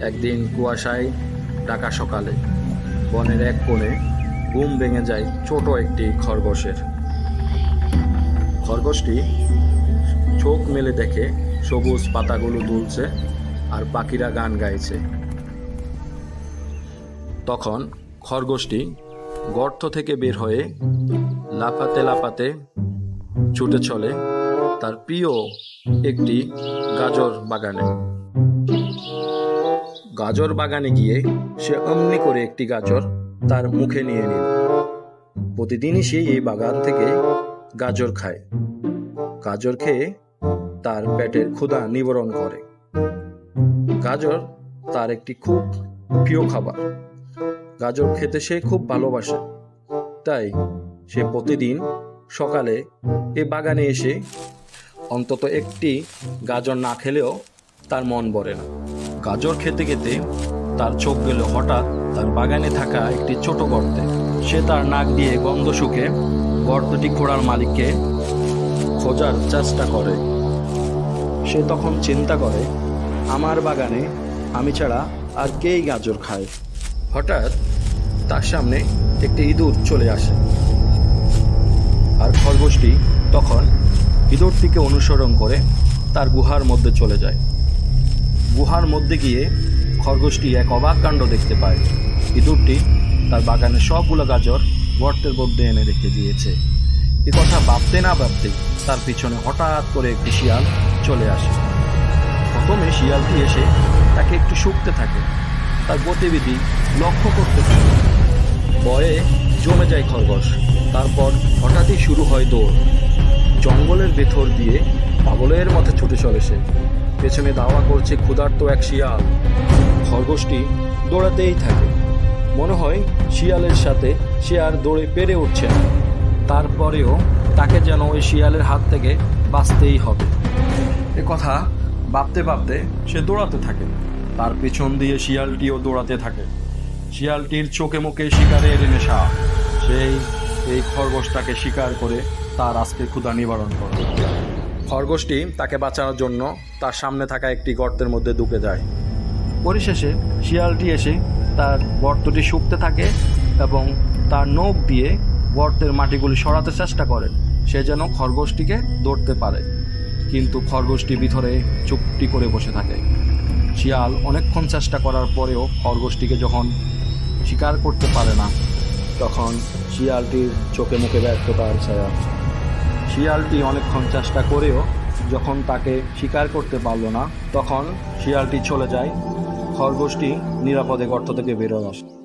একদিন কুয়াশায় ঢাকা সকালে বনের এক কোণে ঘুম ভেঙে যায় ছোট একটি খরগোশের। খরগোশটি চোখ মেলে দেখে সবুজ পাতাগুলো দুলছে আর পাখিরা গান গাইছে। তখন খরগোশটি গর্ত থেকে বের হয়ে লাফাতে লাফাতে ছুটে চলে তার প্রিয় একটি গাজর বাগানে। গাজর বাগানে গিয়ে সে অমনি করে একটি গাজর তার মুখে নিয়ে নিল। প্রতিদিনই সে এই বাগান থেকে গাজর খায়। গাজর খেয়ে তার পেটের ক্ষুধা নিবারণ করে। গাজর তার একটি খুব প্রিয় খাবার। গাজর খেতে সে খুব ভালোবাসে। তাই সে প্রতিদিন সকালে এই বাগানে এসে অন্তত একটি গাজর না খেলেও তার মন ভরে না। গাজর খেতে খেতে তার চোখ গেল হঠাৎ তার বাগানে থাকা একটি ছোট গর্তে। সে তার নাক দিয়ে গন্ধ শুকে গর্তটি খোঁড়ার মালিককে খোঁজার চেষ্টা করে। সে তখন চিন্তা করে, আমার বাগানে আমি ছাড়া আর কেই গাজর খায়? হঠাৎ তার সামনে একটি ইঁদুর চলে আসে। আর খরগোশটি তখন ইঁদুরটিকে অনুসরণ করে তার গুহার মধ্যে চলে যায়। গুহার মধ্যে গিয়ে খরগোশটি এক অবাক কাণ্ড দেখতে পায়। ইঁদুরটি তার বাগানে সবগুলো গাজর গর্তের মধ্যে এনে রেখে দিয়েছে। এ কথা ভাবতে না ভাবতে তার পিছনে হঠাৎ করে একটি শিয়াল চলে আসে। প্রথমে শিয়ালটি এসে তাকে একটু শুকতে থাকে। তার গতিবিধি লক্ষ্য করতে থাকে। ভয়ে জমে যায় খরগোশ। তারপর হঠাৎই শুরু হয় দৌড়। জঙ্গলের ভেতর দিয়ে পাগলের মতো ছুটে চলে সে। পেছনে দাওয়া করছে ক্ষুধার্ত এক শিয়াল। খরগোশটি দৌড়াতেই থাকে। মনে হয় শিয়ালের সাথে সে আর দৌড়ে পেরে উঠছে না। তারপরেও তাকে যেন ওই শিয়ালের হাত থেকে বাঁচতেই হবে। এ কথা ভাবতে ভাবতে সে দৌড়াতে থাকে। তার পেছন দিয়ে শিয়ালটিও দৌড়াতে থাকে। শিয়ালটির চোখে মুখে শিকারের নেশা। সেই এই খরগোশটাকে শিকার করে তার আজকে ক্ষুধা নিবারণ করে। খরগোশটি তাকে বাঁচানোর জন্য তার সামনে থাকা একটি গর্তের মধ্যে ঢুকে যায়। পরিশেষে শিয়ালটি এসে তার গর্তটি শুকতে থাকে এবং তার নখ দিয়ে গর্তের মাটিগুলি সরাতে চেষ্টা করে। সে যেন খরগোশটিকে ধরতে পারে। কিন্তু খরগোশটি ভিতরে চুপটি করে বসে থাকে। শিয়াল অনেকক্ষণ চেষ্টা করার পরেও খরগোশটিকে যখন শিকার করতে পারে না, তখন শিয়ালটির চোখে মুখে ব্যর্থতার ছায়া শিয়ালটি অনেকক্ষণ চেষ্টা করেও যখন তাকে শিকার করতে পারল না, তখন শিয়ালটি চলে যায়, খরগোশটি নিরাপদে গর্ত থেকে বেরোয় আসে।